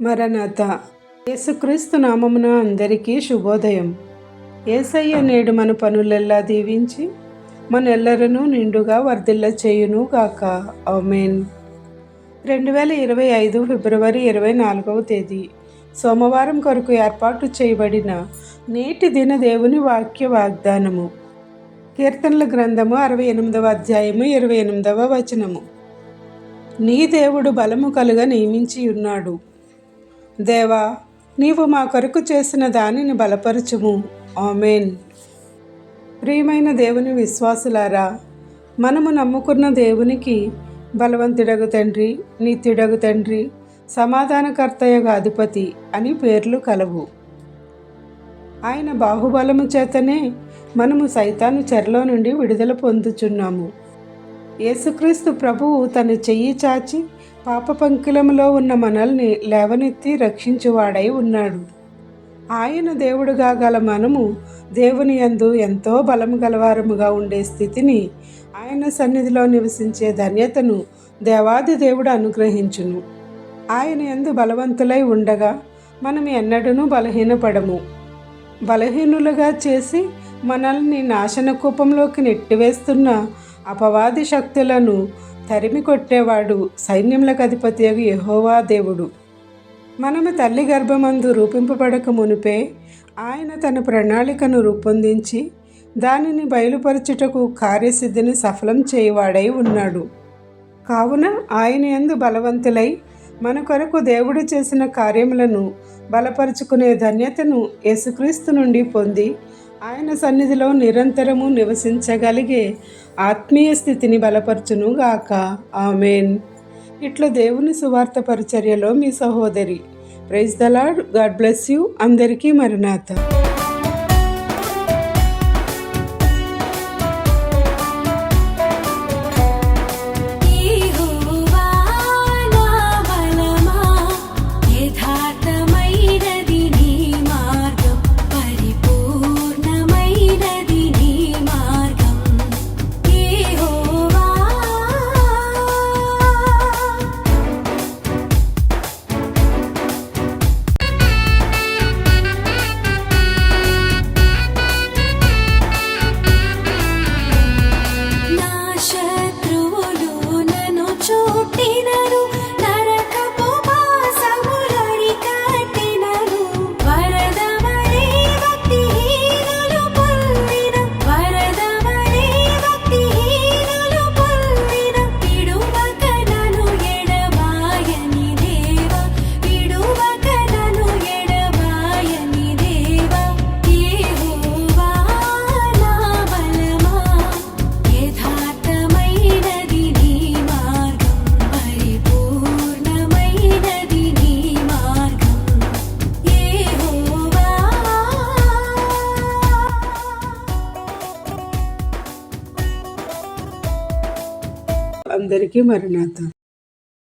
మరణత. యేసుక్రీస్తు నామమున అందరికీ శుభోదయం. ఏసయ్య నేడు మన పనులెల్లా దీవించి మనెల్లరను నిండుగా వర్ధిల్ల చేయును గాక. ఆమెన్. రెండు వేల ఇరవై ఐదు ఫిబ్రవరి ఇరవై నాలుగవ తేదీ. సోమవారం కొరకు ఏర్పాటు చేయబడిన నేటి దిన దేవుని వాక్య వాగ్దానము. కీర్తనల గ్రంథము అరవై ఎనిమిదవ అధ్యాయము ఇరవై ఎనిమిదవ వచనము. నీ దేవుడు బలము కలుగా నియమించి ఉన్నాడు దేవా నీవు మా కొరకు చేసిన దానిని బలపరచుము. ఆమెన్. ప్రియమైన దేవుని విశ్వాసులారా మనము నమ్ముకున్న దేవునికి బలవంతుడగు తండ్రి నీతిడగు తండ్రి సమాధానకర్తయగు అధిపతి అని పేర్లు కలవు. ఆయన బాహుబలము చేతనే మనము సైతాను చెరలో నుండి విడుదల పొందుచున్నాము. యేసుక్రీస్తు ప్రభువు తన చెయ్యి చాచి పాప పంకిలములో ఉన్న మనల్ని లేవనెత్తి రక్షించువాడై ఉన్నాడు. ఆయన దేవుడుగా గల మనము దేవుని యందు ఎంతో బలము గలవారముగా ఉండే స్థితిని ఆయన సన్నిధిలో నివసించే ధన్యతను దేవాది దేవుడు అనుగ్రహించును. ఆయన ఎందు బలవంతులై ఉండగా మనం ఎన్నడూ బలహీనపడము. బలహీనులుగా చేసి మనల్ని నాశన కూపంలోకి నెట్టివేస్తున్న అపవాది శక్తులను తరిమి కొట్టేవాడు సైన్యములకు అధిపతి యహోవా దేవుడు. మనము తల్లి గర్భమందు రూపింపబడక మునిపే ఆయన తన ప్రణాళికను రూపొందించి దానిని బయలుపరచుటకు కార్యసిద్ధిని సఫలం చేయవాడై ఉన్నాడు. కావున ఆయన ఎందు బలవంతులై మన కొరకు దేవుడు చేసిన కార్యములను బలపరుచుకునే ధన్యతను యేసుక్రీస్తు నుండి పొంది ఆయన సన్నిధిలో నిరంతరము నివసించగలిగే ఆత్మీయ స్థితిని బలపరచును గాక ఆమెన్. ఇట్లా దేవుని సువార్త పరిచర్యలో మీ సహోదరి praise the Lord God bless you. అందరికీ మరణాత అందరికీ మరణాత